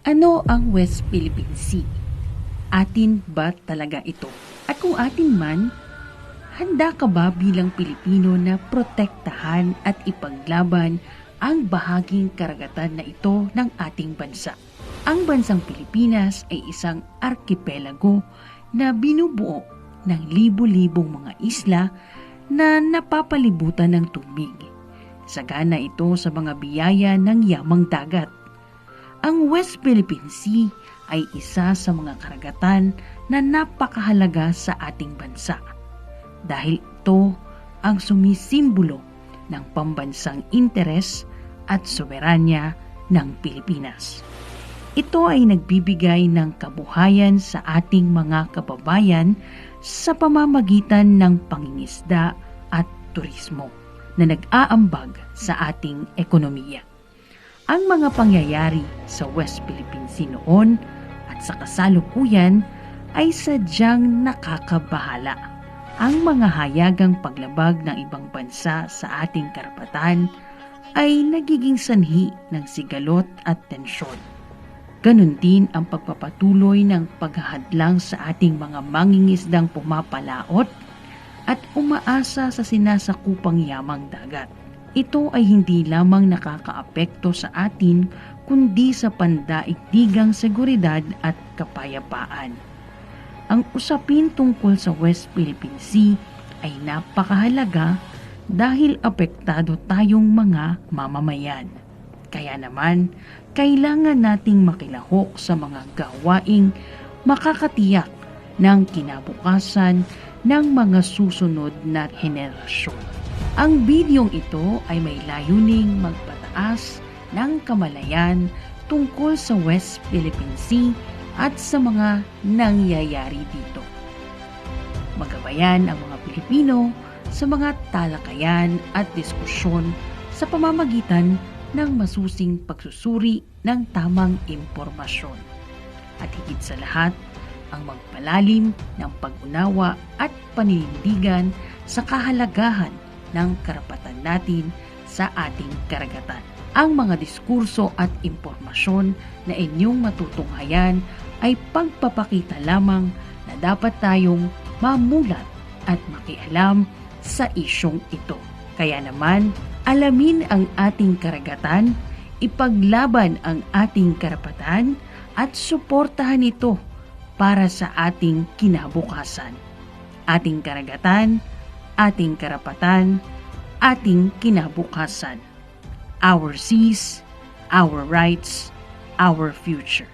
Ano ang West Philippine Sea? Atin ba talaga ito? At kung atin man, handa ka ba bilang Pilipino na protektahan at ipaglaban ang bahaging karagatan na ito ng ating bansa? Ang bansang Pilipinas ay isang arkipelago na binubuo ng libo-libong mga isla na napapalibutan ng tubig. Sagana ito sa mga biyaya ng yamang dagat. Ang West Philippine Sea ay isa sa mga karagatan na napakahalaga sa ating bansa dahil ito ang sumisimbolo ng pambansang interes at soberanya ng Pilipinas. Ito ay nagbibigay ng kabuhayan sa ating mga kababayan sa pamamagitan ng pangingisda at turismo na nag-aambag sa ating ekonomiya. Ang mga pangyayari sa West Philippine Sea noon at sa kasalukuyan ay sadyang nakakabahala. Ang mga hayagang paglabag ng ibang bansa sa ating karapatan ay nagiging sanhi ng sigalot at tensyon. Ganon din ang pagpapatuloy ng paghahadlang sa ating mga mangingisdang pumapalaot at umaasa sa sinasakupang yamang dagat. Ito ay hindi lamang nakakaapekto sa atin kundi sa pandaigdigang seguridad at kapayapaan. Ang usapin tungkol sa West Philippine Sea ay napakahalaga dahil apektado tayong mga mamamayan. Kaya naman, kailangan nating makilahok sa mga gawaing makakatiyak ng kinabukasan ng mga susunod na henerasyon. Ang bidyong ito ay may layuning magpataas ng kamalayan tungkol sa West Philippine Sea at sa mga nangyayari dito. Magabayan ang mga Pilipino sa mga talakayan at diskusyon sa pamamagitan ng masusing pagsusuri ng tamang impormasyon. At higit sa lahat, ang magpalalim ng pag-unawa at paninindigan sa kahalagahan ng karapatan natin sa ating karagatan. Ang mga diskurso at impormasyon na inyong matutunghayan ay pagpapakita lamang na dapat tayong mamulat at makialam sa isyong ito. Kaya naman, alamin ang ating karagatan, ipaglaban ang ating karapatan, at suportahan ito para sa ating kinabukasan. Ating karagatan, ating karapatan, ating kinabukasan. Our seas, our rights, our future.